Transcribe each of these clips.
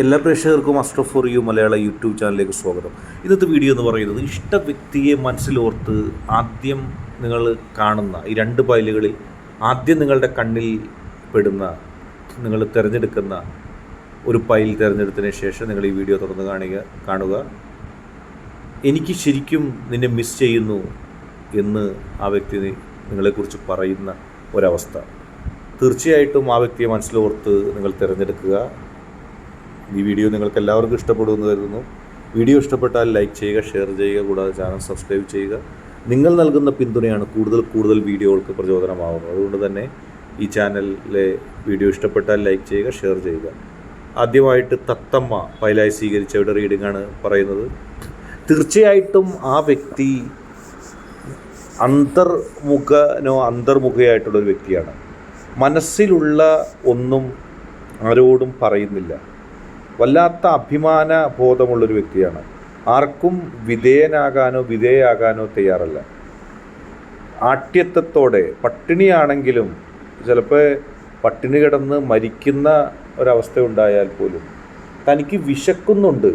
എല്ലാ പ്രേക്ഷകർക്കും Astro for you Malayala YouTube ചാനലിലേക്ക് സ്വാഗതം. ഇന്നത്തെ വീഡിയോ എന്ന് പറയുന്നത് ഇഷ്ട വ്യക്തിയെ മനസ്സിലോർത്ത് ആദ്യം നിങ്ങൾ കാണുന്ന ഈ രണ്ട് പൈലുകളിൽ ആദ്യം നിങ്ങളുടെ കണ്ണിൽ പെടുന്ന നിങ്ങൾ തിരഞ്ഞെടുക്കുന്ന ഒരു പൈൽ തിരഞ്ഞെടുത്തതിന് ശേഷം നിങ്ങൾ ഈ വീഡിയോ തുറന്ന് കാണുക കാണുക. എനിക്ക് ശരിക്കും നിന്നെ മിസ് ചെയ്യുന്നു എന്ന് ആ വ്യക്തി നിങ്ങളെക്കുറിച്ച് പറയുന്ന ഒരവസ്ഥ. തീർച്ചയായിട്ടും ആ വ്യക്തിയെ മനസ്സിലോർത്ത് നിങ്ങൾ തിരഞ്ഞെടുക്കുക. ഈ വീഡിയോ നിങ്ങൾക്ക് എല്ലാവർക്കും ഇഷ്ടപ്പെടുമെന്ന് കരുതുന്നു. വീഡിയോ ഇഷ്ടപ്പെട്ടാൽ ലൈക്ക് ചെയ്യുക ഷെയർ ചെയ്യുക കൂടാതെ ചാനൽ സബ്സ്ക്രൈബ് ചെയ്യുക. നിങ്ങൾ നൽകുന്ന പിന്തുണയാണ് കൂടുതൽ കൂടുതൽ വീഡിയോകൾക്ക് പ്രചോദനമാകുന്നത് അതുകൊണ്ട് തന്നെ ഈ ചാനലിലെ വീഡിയോ ഇഷ്ടപ്പെട്ടാൽ ലൈക്ക് ചെയ്യുക ഷെയർ ചെയ്യുക. ആദ്യമായിട്ട് തത്തമ്മ ഫയലായി സ്വീകരിച്ചവരുടെ റീഡിംഗ് ആണ് പറയുന്നത്. തീർച്ചയായിട്ടും ആ വ്യക്തി അന്തർമുഖനോ അന്തർമുഖയായിട്ടുള്ളൊരു വ്യക്തിയാണ്. മനസ്സിലുള്ള ഒന്നും ആരോടും പറയുന്നില്ല. വല്ലാത്ത അഭിമാന ബോധമുള്ളൊരു വ്യക്തിയാണ്. ആർക്കും വിധേയനാകാനോ വിധേയാകാനോ തയ്യാറല്ല. ആട്യത്വത്തോടെ പട്ടിണിയാണെങ്കിലും ചിലപ്പോൾ പട്ടിണി കിടന്ന് മരിക്കുന്ന ഒരവസ്ഥ ഉണ്ടായാൽ പോലും തനിക്ക് വിശക്കുന്നുണ്ട്.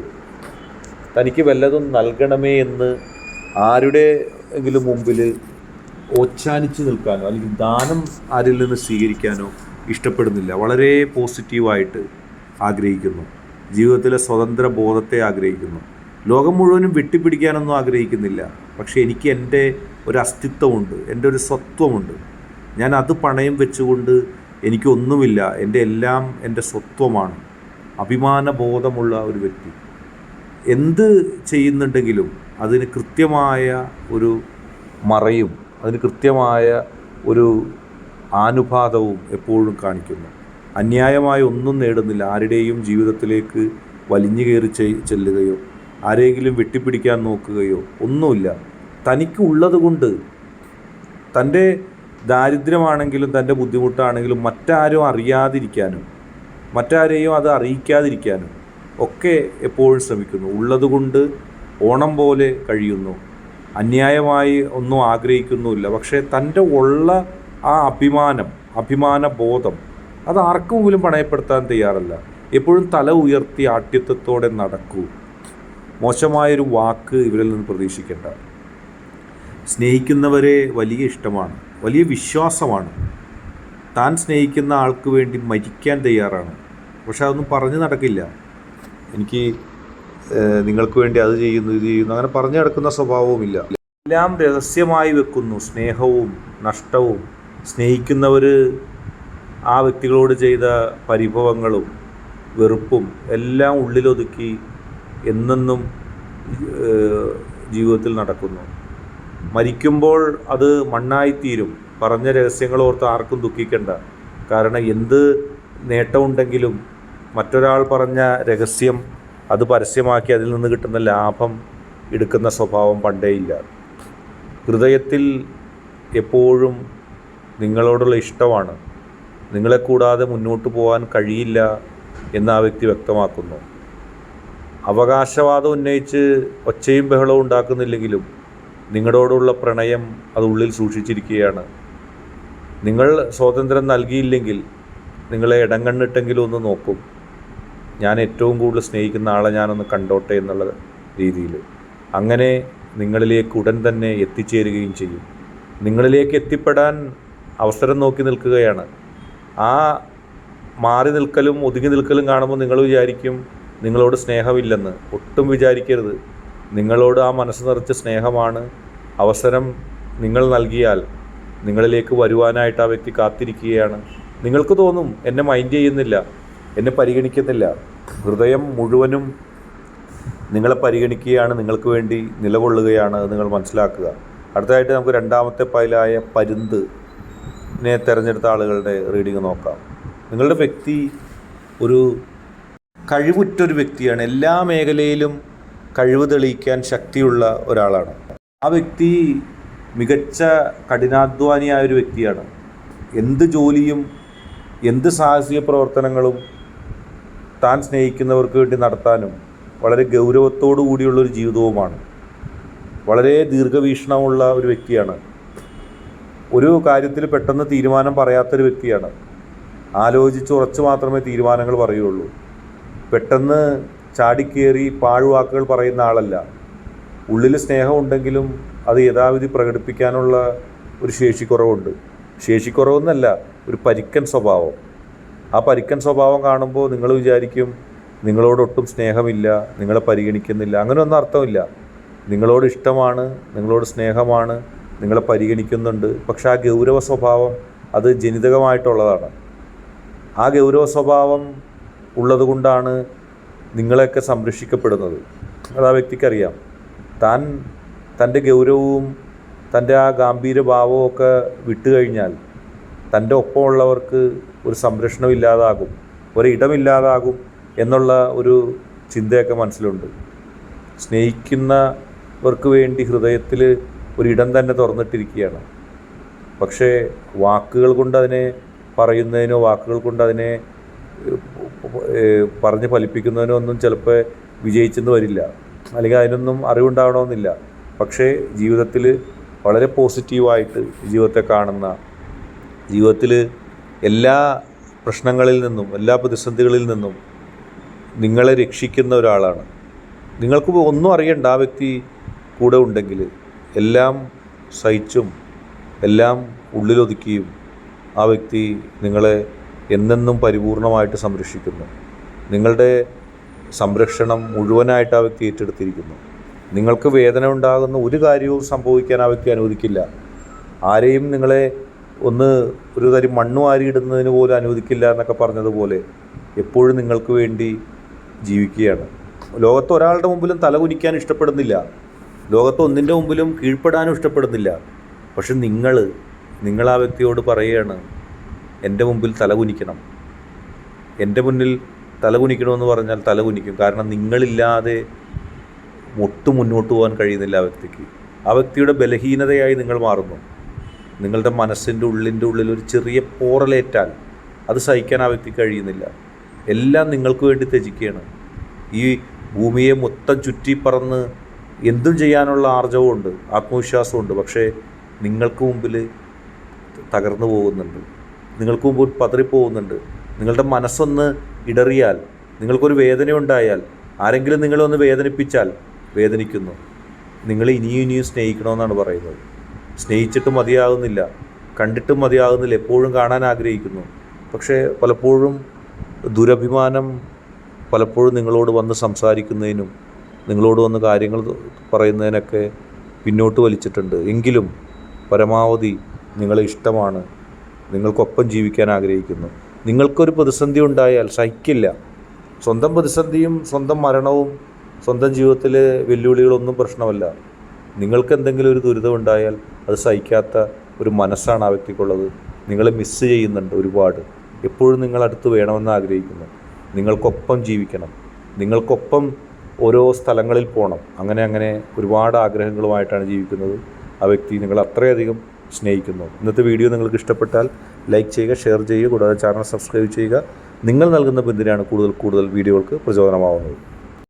തനിക്ക് വല്ലതും നൽകണമേ എന്ന് ആരുടെ എങ്കിലും മുമ്പിൽ ഓച്ചാനിച്ച് നിൽക്കാനോ അല്ലെങ്കിൽ ദാനം ആരിൽ നിന്ന് സ്വീകരിക്കാനോ ഇഷ്ടപ്പെടുന്നില്ല. വളരെ പോസിറ്റീവായിട്ട് ആഗ്രഹിക്കുന്നു. ജീവിതത്തിലെ സ്വതന്ത്ര ബോധത്തെ ആഗ്രഹിക്കുന്നു. ലോകം മുഴുവനും വെട്ടിപ്പിടിക്കാനൊന്നും ആഗ്രഹിക്കുന്നില്ല. പക്ഷേ എനിക്ക് എന്റെ ഒരു അസ്തിത്വമുണ്ട് എന്റെ ഒരു സ്വത്വമുണ്ട്. ഞാൻ അത് പണയം വെച്ചുകൊണ്ട് എനിക്കൊന്നുമില്ല. എന്റെ എല്ലാം എന്റെ സ്വത്വമാണ്. അഭിമാന ബോധമുള്ള ഒരു വ്യക്തി. എന്ത് ചെയ്യുന്നുണ്ടെങ്കിലും അതിന് കൃത്യമായ ഒരു മറയും അതിന് കൃത്യമായ ഒരു ആനുപാതവും എപ്പോഴും കാണിക്കുന്നു. അന്യായമായ ഒന്നും നേടുന്നില്ല. ആരുടെയും ജീവിതത്തിലേക്ക് വലിഞ്ഞു കയറി ചെല്ലുകയോ ആരെങ്കിലും വെട്ടിപ്പിടിക്കാൻ നോക്കുകയോ ഒന്നുമില്ല. തനിക്ക് ഉള്ളത് കൊണ്ട് തന്റെ ദാരിദ്ര്യമാണെങ്കിലും തന്റെ ബുദ്ധിമുട്ടാണെങ്കിലും മറ്റാരും അറിയാതിരിക്കാനും മറ്റാരെയും അത് അറിയിക്കാതിരിക്കാനും ഒക്കെ എപ്പോഴും ശ്രമിക്കുന്നു. ഉള്ളതുകൊണ്ട് ഓണം പോലെ കഴിയുന്നു. അന്യായമായി ഒന്നും ആഗ്രഹിക്കുന്നുമില്ല. പക്ഷേ തന്റെ ഉള്ള ആ അഭിമാനം അഭിമാന ബോധം അത് ആർക്കും പോലും പണയപ്പെടുത്താൻ തയ്യാറല്ല. എപ്പോഴും തല ഉയർത്തി ആഠ്യത്വത്തോടെ നടക്കൂ. മോശമായൊരു വാക്ക് ഇവരിൽ നിന്ന് പ്രതീക്ഷിക്കേണ്ട. സ്നേഹിക്കുന്നവരെ വലിയ ഇഷ്ടമാണ് വലിയ വിശ്വാസമാണ്. താൻ സ്നേഹിക്കുന്ന ആൾക്ക് വേണ്ടി മരിക്കാൻ തയ്യാറാണ്. പക്ഷെ അതൊന്നും പറഞ്ഞു നടക്കില്ല. എനിക്ക് നിങ്ങൾക്ക് വേണ്ടി അത് ചെയ്യുന്നു ഇത് ചെയ്യുന്നു അങ്ങനെ പറഞ്ഞു നടക്കുന്ന സ്വഭാവവുമില്ല എല്ലാം രഹസ്യമായി വെക്കുന്നു. സ്നേഹവും നഷ്ടവും. സ്നേഹിക്കുന്നവർ ആ വ്യക്തികളോട് ചെയ്ത പരിഭവങ്ങളും വെറുപ്പും എല്ലാം ഉള്ളിലൊതുക്കി എന്നെന്നും ജീവിതത്തിൽ നടക്കുന്നു. മരിക്കുമ്പോൾ അത് മണ്ണായിത്തീരും. പറഞ്ഞ രഹസ്യങ്ങൾ ഓർത്ത് ആർക്കും ദുഃഖിക്കണ്ട. കാരണം എന്ത് നേട്ടമുണ്ടെങ്കിലും മറ്റൊരാൾ പറഞ്ഞ രഹസ്യം അത് പരസ്യമാക്കി അതിൽ നിന്ന് കിട്ടുന്ന ലാഭം എടുക്കുന്ന സ്വഭാവം പണ്ടേയില്ല ഹൃദയത്തിൽ എപ്പോഴും നിങ്ങളോടുള്ള ഇഷ്ടമാണ്. നിങ്ങളെ കൂടാതെ മുന്നോട്ട് പോകാൻ കഴിയില്ല എന്ന് ആ വ്യക്തി വ്യക്തമാക്കുന്നു. അവകാശവാദം ഉന്നയിച്ച് ഒച്ചയും ബഹളവും ഉണ്ടാക്കുന്നില്ലെങ്കിലും നിങ്ങളോടുള്ള പ്രണയം അത് ഉള്ളിൽ സൂക്ഷിച്ചിരിക്കുകയാണ്. നിങ്ങൾ സ്വാതന്ത്ര്യം നൽകിയില്ലെങ്കിൽ നിങ്ങളെ ഇടം കണ്ണിട്ടെങ്കിലും ഒന്ന് നോക്കും. ഞാൻ ഏറ്റവും കൂടുതൽ സ്നേഹിക്കുന്ന ആളെ ഞാനൊന്ന് കണ്ടോട്ടെ എന്നുള്ള രീതിയിൽ. അങ്ങനെ നിങ്ങളിലേക്ക് ഉടൻ തന്നെ എത്തിച്ചേരുകയും ചെയ്യും. നിങ്ങളിലേക്ക് എത്തിപ്പെടാൻ അവസരം നോക്കി നിൽക്കുകയാണ്. ആ മാറി നിൽക്കലും ഒതുങ്ങി നിൽക്കലും കാണുമ്പോൾ നിങ്ങൾ വിചാരിക്കും നിങ്ങളോട് സ്നേഹമില്ലെന്ന്. ഒട്ടും വിചാരിക്കരുത്. നിങ്ങളോട് ആ മനസ്സ് നിറച്ച സ്നേഹമാണ് അവസരം നിങ്ങൾ നൽകിയാൽ നിങ്ങളിലേക്ക് വരുവാനായിട്ട് ആ വ്യക്തി കാത്തിരിക്കുകയാണ്. നിങ്ങൾക്ക് തോന്നും എന്നെ മൈൻഡ് ചെയ്യുന്നില്ല എന്നെ പരിഗണിക്കുന്നില്ല. ഹൃദയം മുഴുവനും നിങ്ങളെ പരിഗണിക്കുകയാണ് നിങ്ങൾക്ക് വേണ്ടി നിലകൊള്ളുകയാണ് നിങ്ങൾ മനസ്സിലാക്കുക. അടുത്തതായിട്ട് നമുക്ക് രണ്ടാമത്തെ പൈലായ പരുന്തിനെ തിരഞ്ഞെടുത്ത ആളുകളുടെ റീഡിങ് നോക്കാം. നിങ്ങളുടെ വ്യക്തി ഒരു കഴിവുറ്റൊരു വ്യക്തിയാണ്. എല്ലാ മേഖലയിലും കഴിവ് തെളിയിക്കാൻ ശക്തിയുള്ള ഒരാളാണ്. ആ വ്യക്തി മികച്ച കഠിനാധ്വാനിയായ ഒരു വ്യക്തിയാണ്. എന്ത് ജോലിയും എന്ത് സാഹസിക പ്രവർത്തനങ്ങളും താൻ സ്നേഹിക്കുന്നവർക്ക് വേണ്ടി നടത്താനും വളരെ ഗൗരവത്തോടു കൂടിയുള്ളൊരു ജീവിതവുമാണ്. വളരെ ദീർഘവീക്ഷണമുള്ള ഒരു വ്യക്തിയാണ്. ഒരു കാര്യത്തിൽ പെട്ടെന്ന് തീരുമാനം പറയാത്തൊരു വ്യക്തിയാണ്. ആലോചിച്ച് ഉറച്ച് മാത്രമേ തീരുമാനങ്ങൾ പറയുള്ളൂ. പെട്ടെന്ന് ചാടിക്കേറി പാഴ്വാക്കുകൾ പറയുന്ന ആളല്ല. ഉള്ളിൽ സ്നേഹമുണ്ടെങ്കിലും അത് യഥാവിധി പ്രകടിപ്പിക്കാനുള്ള ഒരു ശേഷിക്കുറവുണ്ട്. ശേഷിക്കുറവെന്നല്ല ഒരു പരിക്കൻ സ്വഭാവം. ആ പരിക്കൻ സ്വഭാവം കാണുമ്പോൾ നിങ്ങൾ വിചാരിക്കും നിങ്ങളോടൊട്ടും സ്നേഹമില്ല നിങ്ങളെ പരിഗണിക്കുന്നില്ല അങ്ങനെയൊന്നും അർത്ഥമില്ല. നിങ്ങളോട് ഇഷ്ടമാണ് നിങ്ങളോട് സ്നേഹമാണ് നിങ്ങളെ പരിഗണിക്കുന്നുണ്ട്. പക്ഷേ ആ ഗൗരവ സ്വഭാവം അത് ജനിതകമായിട്ടുള്ളതാണ്. ആ ഗൗരവ സ്വഭാവം ഉള്ളതുകൊണ്ടാണ് നിങ്ങളെയൊക്കെ സംരക്ഷിക്കപ്പെടുന്നത്. അത് ആ വ്യക്തിക്കറിയാം. താൻ തന്റെ ഗൗരവവും തന്റെ ആ ഗാംഭീര്യ ഭാവവും ഒക്കെ വിട്ടുകഴിഞ്ഞാൽ തന്റെ ഒപ്പമുള്ളവർക്ക് ഒരു സംരക്ഷണം ഇല്ലാതാകും ഒരിടമില്ലാതാകും എന്നുള്ള ഒരു ചിന്തയൊക്കെ മനസ്സിലുണ്ട്. സ്നേഹിക്കുന്നവർക്ക് വേണ്ടി ഹൃദയത്തിൽ ഒരിടം തന്നെ തുറന്നിട്ടിരിക്കുകയാണ്. പക്ഷേ വാക്കുകൾ കൊണ്ട് അതിനെ പറയുന്നതിനോ വാക്കുകൾ കൊണ്ട് അതിനെ പറഞ്ഞ് ഫലിപ്പിക്കുന്നതിനോ ഒന്നും ചിലപ്പോൾ വിജയിച്ചെന്ന് വരില്ല. അല്ലെങ്കിൽ അതിനൊന്നും അറിവുണ്ടാവണമെന്നില്ല. പക്ഷേ ജീവിതത്തിൽ വളരെ പോസിറ്റീവായിട്ട് ജീവിതത്തെ കാണുന്ന ജീവിതത്തിൽ എല്ലാ പ്രശ്നങ്ങളിൽ നിന്നും എല്ലാ പ്രതിസന്ധികളിൽ നിന്നും നിങ്ങളെ രക്ഷിക്കുന്ന ഒരാളാണ്. നിങ്ങൾക്ക് ഒന്നും അറിയണ്ട ആ വ്യക്തി കൂടെ ഉണ്ടെങ്കിൽ എല്ലാം സഹിച്ചും എല്ലാം ഉള്ളിലൊതുക്കിയും ആ വ്യക്തി നിങ്ങളെ എന്നെന്നും പരിപൂർണമായിട്ട് സംരക്ഷിക്കുന്നു. നിങ്ങളുടെ സംരക്ഷണം മുഴുവനായിട്ട് ആ വ്യക്തി ഏറ്റെടുത്തിരിക്കുന്നു. നിങ്ങൾക്ക് വേദന ഉണ്ടാകുന്ന ഒരു കാര്യവും സംഭവിക്കാൻ ആ വ്യക്തി അനുവദിക്കില്ല. ആരെയും നിങ്ങളെ ഒന്ന് ഒരു തരി മണ്ണ് വാരിയിടുന്നതിന് പോലും അനുവദിക്കില്ല എന്നൊക്കെ പറഞ്ഞതുപോലെ എപ്പോഴും നിങ്ങൾക്ക് വേണ്ടി ജീവിക്കുകയാണ്. ലോകത്ത് ഒരാളുടെ മുമ്പിലും തല കുനിക്കാൻ ഇഷ്ടപ്പെടുന്നില്ല. ലോകത്ത് ഒന്നിന്റെ മുമ്പിലും കീഴ്പ്പെടാനും ഇഷ്ടപ്പെടുന്നില്ല. പക്ഷെ നിങ്ങൾ നിങ്ങൾ ആ വ്യക്തിയോട് പറയുകയാണ് എന്റെ മുമ്പിൽ തലകുനിക്കണം എന്റെ മുന്നിൽ തലകുനിക്കണമെന്ന് പറഞ്ഞാൽ തലകുനിക്കും കാരണം നിങ്ങളില്ലാതെ ഒട്ടും മുന്നോട്ട് പോകാൻ കഴിയുന്നില്ല ആ വ്യക്തിക്ക്. ആ വ്യക്തിയുടെ ബലഹീനതയായി നിങ്ങൾ മാറുന്നു. നിങ്ങളുടെ മനസ്സിന്റെ ഉള്ളിന്റെ ഉള്ളിൽ ഒരു ചെറിയ പോറലേറ്റാൽ അത് സഹിക്കാൻ ആ വ്യക്തിക്ക് കഴിയുന്നില്ല. എല്ലാം നിങ്ങൾക്ക് വേണ്ടി ത്യജിക്കുകയാണ്. ഈ ഭൂമിയെ മൊത്തം ചുറ്റി പറന്ന് എന്തും ചെയ്യാനുള്ള ആർജവമുണ്ട് ആത്മവിശ്വാസമുണ്ട് പക്ഷേ നിങ്ങൾക്ക് മുമ്പിൽ തകർന്നു പോകുന്നുണ്ട്. നിങ്ങൾക്ക് മുമ്പിൽ പതറിപ്പോകുന്നുണ്ട്. നിങ്ങളുടെ മനസ്സൊന്ന് ഇടറിയാൽ നിങ്ങൾക്കൊരു വേദന ഉണ്ടായാൽ ആരെങ്കിലും നിങ്ങളൊന്ന് വേദനിപ്പിച്ചാൽ വേദനിക്കുന്നു. നിങ്ങൾ ഇനിയും ഇനിയും സ്നേഹിക്കണമെന്നാണ് പറയുന്നത്. സ്നേഹിച്ചിട്ട് മതിയാകുന്നില്ല കണ്ടിട്ടും മതിയാകുന്നില്ല എപ്പോഴും കാണാൻ ആഗ്രഹിക്കുന്നു. പക്ഷേ പലപ്പോഴും ദുരഭിമാനം പലപ്പോഴും നിങ്ങളോട് വന്ന് സംസാരിക്കുന്നതിനും നിങ്ങളോട് വന്ന് കാര്യങ്ങൾ പറയുന്നതിനൊക്കെ പിന്നോട്ട് വലിച്ചിട്ടുണ്ട്. എങ്കിലും പരമാവധി നിങ്ങളെ ഇഷ്ടമാണ്. നിങ്ങൾക്കൊപ്പം ജീവിക്കാൻ ആഗ്രഹിക്കുന്നു. നിങ്ങൾക്കൊരു പ്രതിസന്ധി ഉണ്ടായാൽ സഹിക്കില്ല. സ്വന്തം പ്രതിസന്ധിയും സ്വന്തം മരണവും സ്വന്തം ജീവിതത്തിലെ വെല്ലുവിളികളൊന്നും പ്രശ്നമല്ല. നിങ്ങൾക്ക് എന്തെങ്കിലും ഒരു ദുരിതം ഉണ്ടായാൽ അത് സഹിക്കാത്ത ഒരു മനസ്സാണ് ആ വ്യക്തിക്കുള്ളത്. നിങ്ങളെ മിസ്സ് ചെയ്യുന്നുണ്ട് ഒരുപാട്. എപ്പോഴും നിങ്ങളടുത്ത് വേണമെന്ന് ആഗ്രഹിക്കുന്നു. നിങ്ങൾക്കൊപ്പം ജീവിക്കണം. നിങ്ങൾക്കൊപ്പം ഓരോ സ്ഥലങ്ങളിൽ പോകണം. അങ്ങനെ അങ്ങനെ ഒരുപാട് ആഗ്രഹങ്ങളുമായിട്ടാണ് ജീവിക്കുന്നത്. ആ വ്യക്തി നിങ്ങൾ അത്രയധികം സ്നേഹിക്കുന്നു. ഇന്നത്തെ വീഡിയോ നിങ്ങൾക്ക് ഇഷ്ടപ്പെട്ടാൽ ലൈക്ക് ചെയ്യുക ഷെയർ ചെയ്യുക കൂടാതെ ചാനൽ സബ്സ്ക്രൈബ് ചെയ്യുക. നിങ്ങൾ നൽകുന്ന പിന്തുണയാണ് കൂടുതൽ കൂടുതൽ വീഡിയോകൾക്ക് പ്രചോദനമാവുന്നത്.